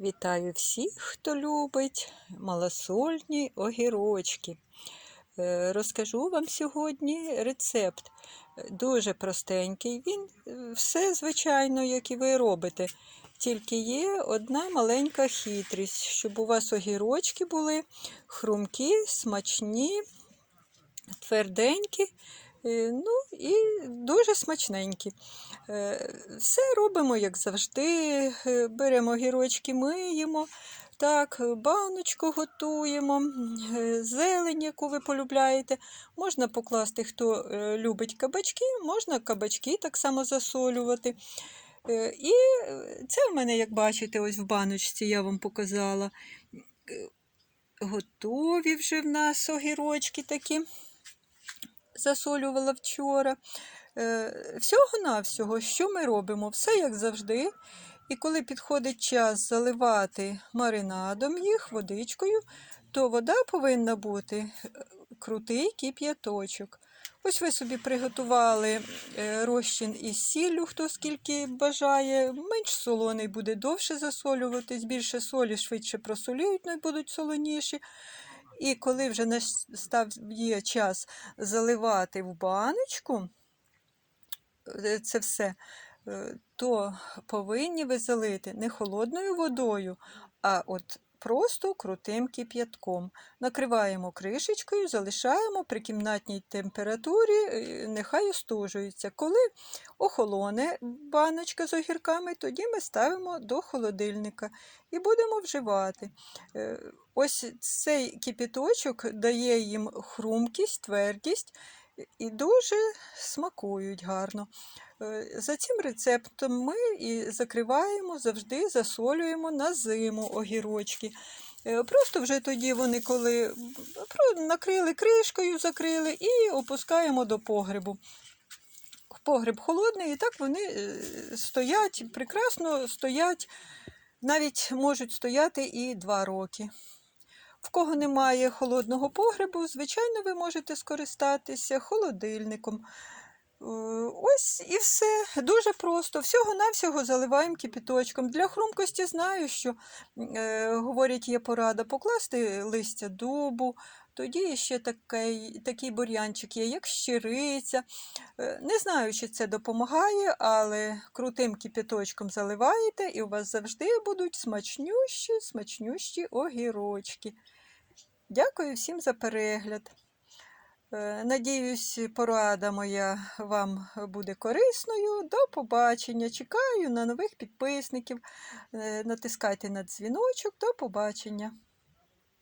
Вітаю всіх, хто любить малосольні огірочки. Е, Розкажу вам сьогодні рецепт. Дуже простенький. Він е, все звичайно, як і ви робите. Тільки є одна маленька хитрість, щоб у вас огірочки були хрумкі, смачні, тверденькі. Е, Ну і дуже смачненькі. Е, Все робимо, як завжди. Е, Беремо огірочки, миємо, так, баночку готуємо, зелень, яку ви полюбляєте. Можна покласти, хто любить кабачки, можна кабачки так само засолювати. І це в мене, як бачите, ось в баночці я вам показала. Готові вже в нас огірочки такі. Засолювала вчора. Е, Всього-навсього, що ми робимо? Все як завжди. І коли підходить час заливати маринадом їх водичкою, то вода повинна бути е, крутий кип'яточок. Ось ви собі приготували е, розчин із сіллю, хто скільки бажає. Менш солоний буде довше засолюватись, більше солі швидше просолюють, ну будуть солоніші. І коли вже настав є час заливати в баночку, е, це все, е, то повинні ви залити не холодною водою, а от просто крутим кип'ятком. Накриваємо кришечкою, залишаємо при кімнатній температурі, е, нехай остужується. Коли охолоне баночка з огірками, тоді ми ставимо до холодильника і будемо вживати. Е, Ось цей кипяточок дає їм хрумкість, твердість і дуже смакують гарно. Е, За цим рецептом ми і закриваємо, завжди засолюємо на зиму огірочки. Е, Просто вже тоді вони, коли накрили кришкою, закрили і опускаємо до погребу. Погреб холодний, і так вони е, стоять, прекрасно стоять, навіть можуть стояти і два роки. В кого немає холодного погребу, звичайно, ви можете скористатися холодильником. Е, Ось і все. Дуже просто. Всього-навсього заливаємо кипяточком. Для хрумкості знаю, що е, говорять, є порада покласти листя дубу. Тоді ще такий, такий бур'янчик є, як щириця. Е, Не знаю, чи це допомагає, але крутим кипяточком заливаєте, і у вас завжди будуть смачнющі, смачнющі огірочки. Дякую всім за перегляд. Е, Надіюсь, порада моя вам буде корисною. До побачення. Чекаю на нових підписників. Е, Натискайте на дзвіночок. До побачення.